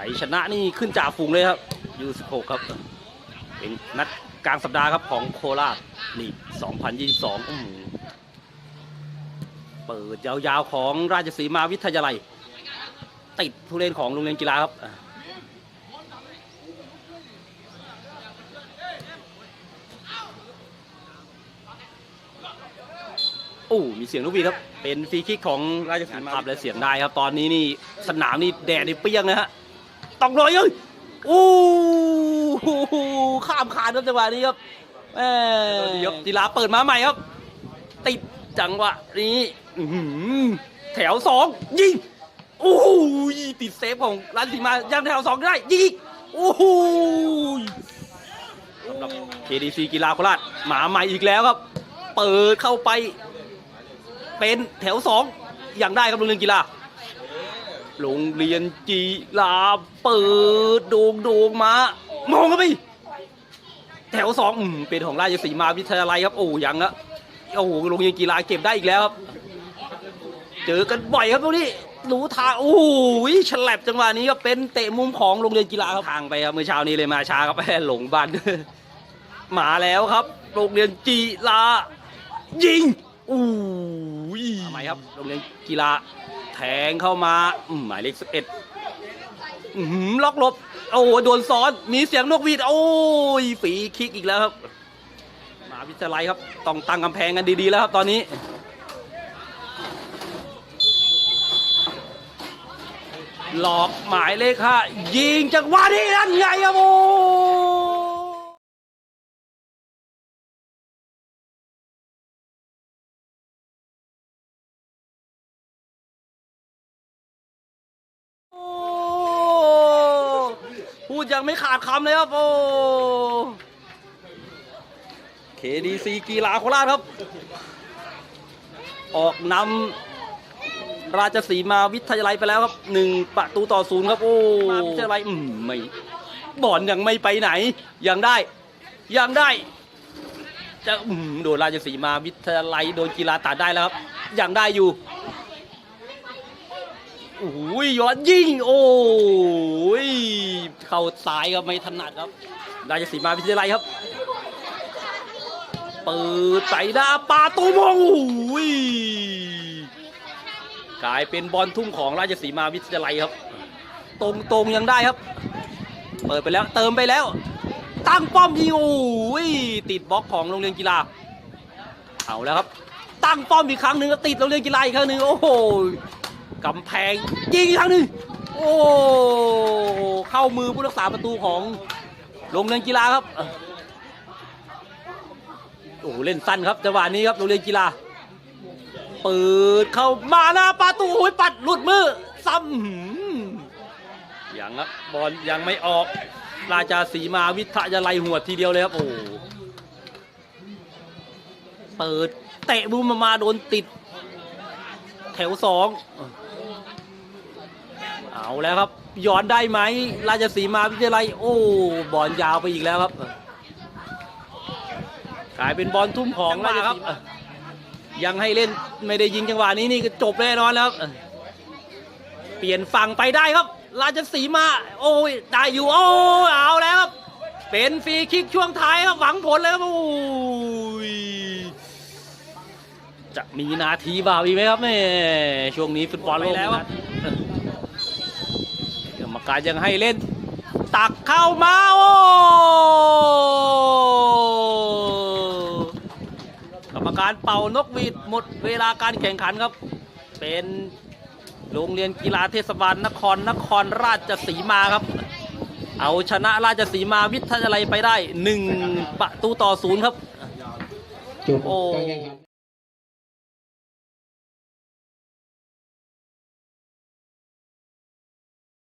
ชัยชนะนี่ขึ้นจ่าฝูงเลยครับยู16ครับ เป็นนัดกลางสัปดาห์ครับของโคราชลีก2022อืมเปิดยาวๆของราชสีมาวิทยาลัย ติดผู้เล่นของโรงเรียนกีฬาครับโอ้มีเสียงนกหวีครับ เป็นฟรีคิกของราชสีมาครับและเสียงได้ครับ ตอนนี้นี่สนามนี่แดดนี่เปรี้ยงนะฮะ ต้องลอยเอ้ยโอ้โหข้ามคานครับจังหวะนี้ครับแหมกีฬาเปิดมาใหม่ครับ ติดจังหวะนี้อื้อหือแถวสองยิงโอ้โหติดเซฟของราชสีมายังแถวสองได้ยิงอีกโอ้โหสำหรับ KDC กีฬาโคราชหมาใหม่อีกแล้วครับ เปิดเข้าไป เป็นแถวสองอย่างได้ครับโรงเรียนกีฬา โรงเรียนกีฬาเปิดโด่งโด่งมา มองเข้าไป แถวสองอืมเป็นของราชสีมาวิทยาลัยครับ โอ้ยังละโอ้โหโรงเรียนกีฬาเก็บได้อีกแล้วครับ เจอกันบ่อยครับตรงนี้รู้ทางโอ้โหฉลับจังหวะนี้ครับเป็นเตะมุมของโรงเรียนกีฬาครับทางไปครับเมื่อเช้านี้เลยมาช้าครับหลงบ้านมาแล้วครับ โรงเรียนกีฬายิง อู้ยทำไมครับโรงเรียนกีฬาแทงเข้ามาหมายเลขสิบเอ็ดล็อกลบโอ้โหโดนซ้อนมีเสียงนกหวีดโอ้ยฝีคิกอีกแล้วครับมาวิทยาลัยครับต้องตั้งกำแพงกันดีๆแล้วครับตอนนี้หลอกหมายเลขห้ายิงจากว่านี่นั่นไงครับโอ้ ดยังไม่ขาดคำเลยครับโอ้ KDC กีฬาโคราชครับ ออกนำราชสีมาวิทยาลัยไปแล้วครับหนึ่งประตูต่อศูนย์ครับ โอ้มาวิทยาลัยอืมไม่บอลยังไม่ไปไหน ยังได้ ยังได้ จะอืมโดนราชสีมาวิทยาลัยโดนกีฬาตัดได้แล้วครับ ยังได้อยู่โอ้ยย้อนยิงโอ้ย เข้าซ้ายครับไม่ถนัดครับ ราชสีมาวิทยาลัยครับเปิดใส่หน้าปาตูมงโอ้ยกลายเป็นบอลทุ่มของราชสีมาวิทยาลัยครับ ตรงตรงยังได้ครับ เปิดไปแล้วเติมไปแล้ว ตั้งป้อมยิงโอ้ยติดบล็อกของโรงเรียนกีฬาเอาแล้วครับ ตั้งป้อมอีกครั้งหนึ่งติดโรงเรียนกีฬาอีกครั้งหนึ่งโอ้โหกำแพงยิงอีกครั้งหนึ่ง โอ้เข้ามือผู้รักษาประตูของโรงเรียนกีฬาครับโอ้เล่นสั้นครับจังหวะนี้ครับโรงเรียนกีฬาเปิดเข้ามาหน้าประตูโอ้ยปัดหลุดมือซ้ำยังครับบอลยังไม่ออก ราชาสีมาวิทยาลัยหัวทีเดียวเลยครับโอ้เปิดเตะบูมมาโดนติด แถวสอง เอาแล้วครับ ย้อนได้ไหมราชสีมาวิทยาลัยโอ้บอลยาวไปอีกแล้วครับกลายเป็นบอลทุ่มของราชสีมายังให้เล่นไม่ได้ยิงจังหวะนี้นี่ก็จบแน่นอนแล้วครับเปลี่ยนฝั่งไปได้ครับ ราชสีมา โอ้ยได้อยู่โอ้ยเอาแล้วครับเป็นฟรีคิกช่วงท้ายครับหวังผลเลยครับโอ้ยจะมีนาทีบ่าวอีกไหมครับแม่ช่วงนี้ฟุตบอลโลกแล้ว กรรมการยังให้เล่น ตักเข้ามาโอ้กรรมการเป่านกหวีดหมดเวลาการแข่งขันครับ เป็นโรงเรียนกีฬาเทศบาลนครนครราชสีมาครับ เอาชนะราชสีมาวิทยาลัยไปได้หนึ่งประตูต่อศูนย์ครับจบโอ้การแข่งขัน